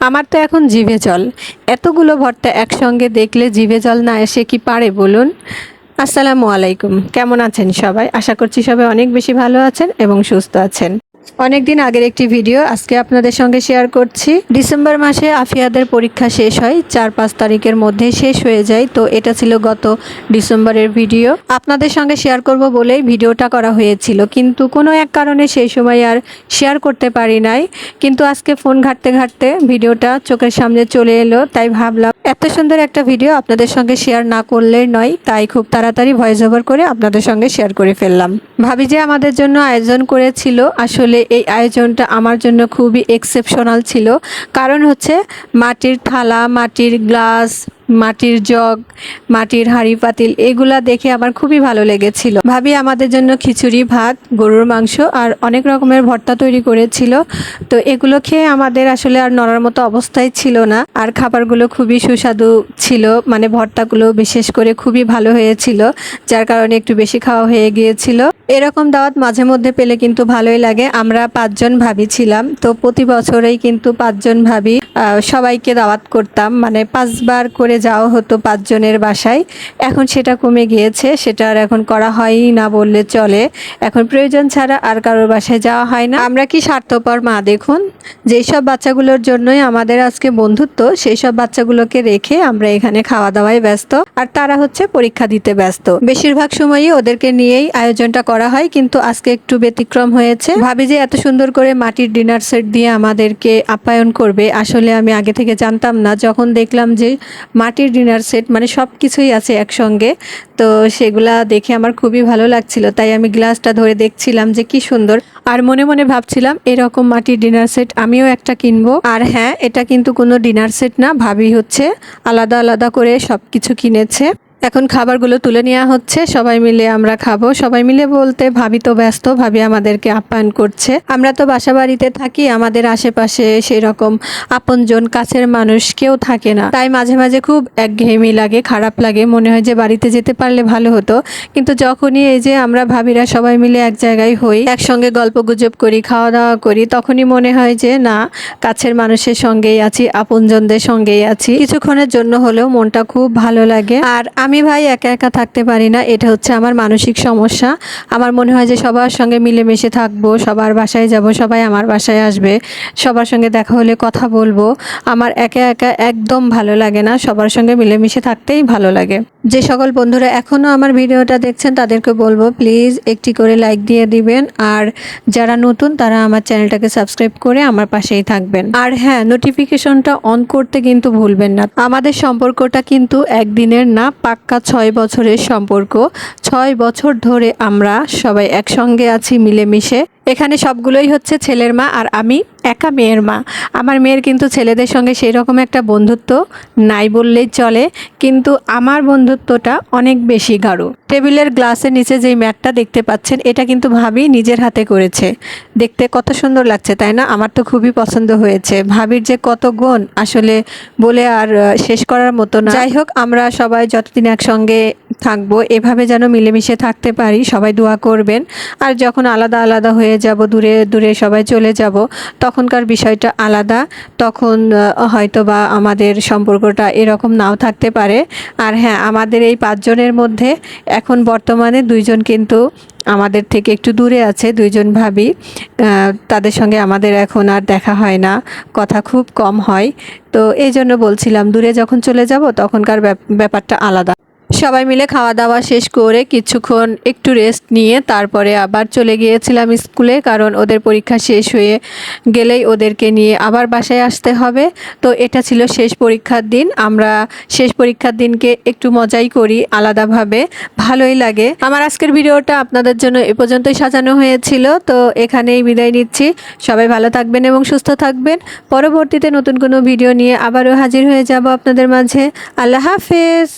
আমার তো এখন জিভে জল। এতগুলো ভর্তা একসঙ্গে দেখলে জিভে জল না এসে কি পারে বলুন? আসসালামু আলাইকুম। কেমন আছেন সবাই? আশা করছি সবাই অনেক বেশি ভালো আছেন এবং সুস্থ আছেন। অনেক দিন আগের একটি ভিডিও, আজকে আপনাদের সঙ্গে শেয়ার করছি। ডিসেম্বর মাসে আফিয়াদের পরীক্ষা শেষ হয়, চার পাঁচ তারিখের মধ্যে শেষ হয়ে যায়। তো এটা ছিল গত ডিসেম্বরের ভিডিও। আপনাদের সঙ্গে শেয়ার করব বলেই ভিডিওটা করা হয়েছিল, কিন্তু কোনো এক কারণে সেই সময় আর শেয়ার করতে পারি নাই। কিন্তু আজকে ফোন ঘাটতে ঘাটতে ভিডিওটা চোখের সামনে চলে এলো, তাই ভাবলাম এত সুন্দর একটা ভিডিও আপনাদের সঙ্গে শেয়ার না করলে নয়, তাই খুব তাড়াতাড়ি ভয়েস ওভার করে আপনাদের সঙ্গে শেয়ার করে ফেললাম। ভাবি যে আমাদের জন্য আয়োজন করেছিল, আসলে এই আয়োজনটা আমার জন্য খুবই এক্সেপশনাল ছিল। কারণ হচ্ছে মাটির থালা মাটির গ্লাস মাটির জগ, মাটির হাঁড়ি পাতিল, এগুলা দেখে আমার খুবই ভালো লেগেছিল। ভাবি আমাদের জন্য খিচুড়ি, ভাত, গরুর মাংস আর অনেক রকমের ভর্তা তৈরি করেছিল। তো এগুলো খেয়ে আমাদের আসলে আর নড়ার মতো অবস্থায় ছিল না। আর খাবারগুলো খুবই সুস্বাদু ছিল মানে ভর্তাগুলো বিশেষ করে খুবই ভালো হয়েছিল, যার কারণে একটু বেশি খাওয়া হয়ে গিয়েছিল। এরকম দাওয়াত মাঝে মধ্যে পেলে কিন্তু ভালোই লাগে, আমরা পাঁচজন ভাবি ছিলাম। তো প্রতি বছরেই কিন্তু পাঁচজন ভাবি সবাইকে দাওয়াত করতাম। মানে পাঁচবার করে যাওয়া হতো পাঁচজনের বাসায়। এখন সেটা কমে গিয়েছে। সেটা আর এখন করা হয়ই না বললে চলে। এখন প্রয়োজন ছাড়া আর কারোর বাসায় যাওয়া হয় না। আমরা কি স্বার্থপর মা দেখুন? যেই সব বাচ্চাগুলোর জন্যই আমাদের আজকে বন্ধুত্ব সেই সব বাচ্চাগুলোকে রেখে আমরা এখানে খাওয়া দাওয়ায় ব্যস্ত। আর তারা হচ্ছে পরীক্ষা দিতে ব্যস্ত। বেশিরভাগ সময়ই ওদেরকে নিয়েই আয়োজনটা করা হয়, কিন্তু আজকে একটু ব্যতিক্রম হয়েছে। ভাবি যে এত সুন্দর করে মাটির ডিনার সেট দিয়ে আমাদেরকে আপ্যায়ন করবে। আসলে আমি আগে থেকে জানতাম না। যখন দেখলাম যে মাটির ডিনার সেট মানে সব কিছুই আছে একসঙ্গে, তো সেগুলা দেখে আমার খুবই ভালো লাগছিল। তাই আমি গ্লাসটা ধরে দেখছিলাম যে কি সুন্দর। আর মনে মনে ভাবছিলাম, এরকম মাটির ডিনার সেট আমিও একটা কিনবো। আর হ্যাঁ এটা কিন্তু কোনো ডিনার সেট না, ভাবি হচ্ছে আলাদা আলাদা করে সব কিছু কিনেছে। এখন খাবারগুলো তুলে নেওয়া হচ্ছে। সবাই মিলে আমরা খাব। সবাই মিলে বলতে ভাবি তো ব্যস্ত, ভাবি আমাদেরকে আপ্যায়ন করছে। আমরা তো বাসা বাড়িতে থাকি, আমাদের আশেপাশে সেই রকম আপনজন, কাছের মানুষ কেউ থাকে না। তাই মাঝে মাঝে খুব একঘেয়েমি লাগে, খারাপ লাগে। মনে হয় যে বাড়িতে যেতে পারলে ভালো হতো। কিন্তু যখনই এই যে আমরা ভাবিরা সবাই মিলে এক জায়গায় হই, একসঙ্গে গল্প গুজব করি খাওয়া দাওয়া করি, তখনই মনে হয় যে না, কাছের মানুষের সঙ্গেই আছি, আপনজনদের সঙ্গেই আছি। কিছুক্ষণের জন্য হলেও মনটা খুব ভালো লাগে। আর আমি ভাই একা একা থাকতে পারি না, এটা হচ্ছে আমার মানসিক সমস্যা। আমার মনে হয় যে সবার সঙ্গে মিলেমিশে থাকব, সবার বাসায় যাব, সবাই আমার বাসায় আসবে, সবার সঙ্গে দেখা হলে কথা বলব। আমার একা একা একদম ভালো লাগে না, সবার সঙ্গে মিলেমিশে থাকতেই ভালো লাগে। যে সকল বন্ধুরা এখনও আমার ভিডিওটা দেখছেন, তাদেরকে বলব প্লিজ একটি করে লাইক দিয়ে দিবেন। আর যারা নতুন, তারা আমার চ্যানেলটাকে সাবস্ক্রাইব করে আমার পাশেই থাকবেন। আর হ্যাঁ নোটিফিকেশনটা অন করতে কিন্তু ভুলবেন না। আমাদের সম্পর্কটা কিন্তু একদিনের না, পাক্কা ছয় বছরের সম্পর্ক। ছয় বছর ধরে আমরা সবাই একসঙ্গে আছি, মিলেমিশে। এখানে সবগুলোই হচ্ছে ছেলের মা আর আমি একা মেয়ের মা। আমার মেয়ের কিন্তু ছেলেদের সঙ্গে সেই রকম একটা বন্ধুত্ব নাই বললেই চলে, কিন্তু আমার বন্ধুত্বটা অনেক বেশি গাঢ়। টেবিলের গ্লাসের নিচে যেই ম্যাটটা দেখতে পাচ্ছেন, এটা কিন্তু ভাবি নিজের হাতে করেছে। দেখতে কত সুন্দর লাগছে, তাই না? আমার তো খুবই পছন্দ হয়েছে। ভাবির যে কত গুণ, আসলে বলে আর শেষ করার মতো না। যাই হোক, আমরা সবাই যতদিন একসঙ্গে থাকব, এভাবে যেন মিলেমিশে থাকতে পারি, সবাই দোয়া করবেন। আর যখন আলাদা আলাদা হয়ে যাব, দূরে দূরে সবাই চলে যাব, তখনকার বিষয়টা আলাদা। তখন হয়তো বা আমাদের সম্পর্কটা এরকম নাও থাকতে পারে। আর হ্যাঁ আমাদের এই পাঁচজনের মধ্যে এখন বর্তমানে দুইজন কিন্তু আমাদের থেকে একটু দূরে আছে, দুইজন ভাবি। তাদের সঙ্গে আমাদের এখন আর দেখা হয় না, কথা খুব কম হয়। তো এই জন্য বলছিলাম, দূরে যখন চলে যাব, তখনকার ব্যাপ- ব্যাপারটা আলাদা। সবাই মিলে খাওয়া দাওয়া শেষ করে কিছুক্ষণ একটু রেস্ট নিয়ে তারপরে আবার চলে গিয়েছিলাম স্কুলে কারণ ওদের পরীক্ষা শেষ হয়ে গেলেই ওদেরকে নিয়ে আবার বাসায় আসতে হবে। তো এটা ছিল শেষ পরীক্ষার দিন। আমরা শেষ পরীক্ষার দিনকে একটু মজাই করি আলাদাভাবে। ভালোই লাগে। আমার আজকের ভিডিওটা আপনাদের জন্য এ পর্যন্তই সাজানো হয়েছিল। তো এখানেই বিদায় নিচ্ছি। সবাই ভালো থাকবেন এবং সুস্থ থাকবেন। পরবর্তীতে নতুন কোনো ভিডিও নিয়ে আবারও হাজির হয়ে যাব আপনাদের মাঝে। আল্লাহ হাফেজ।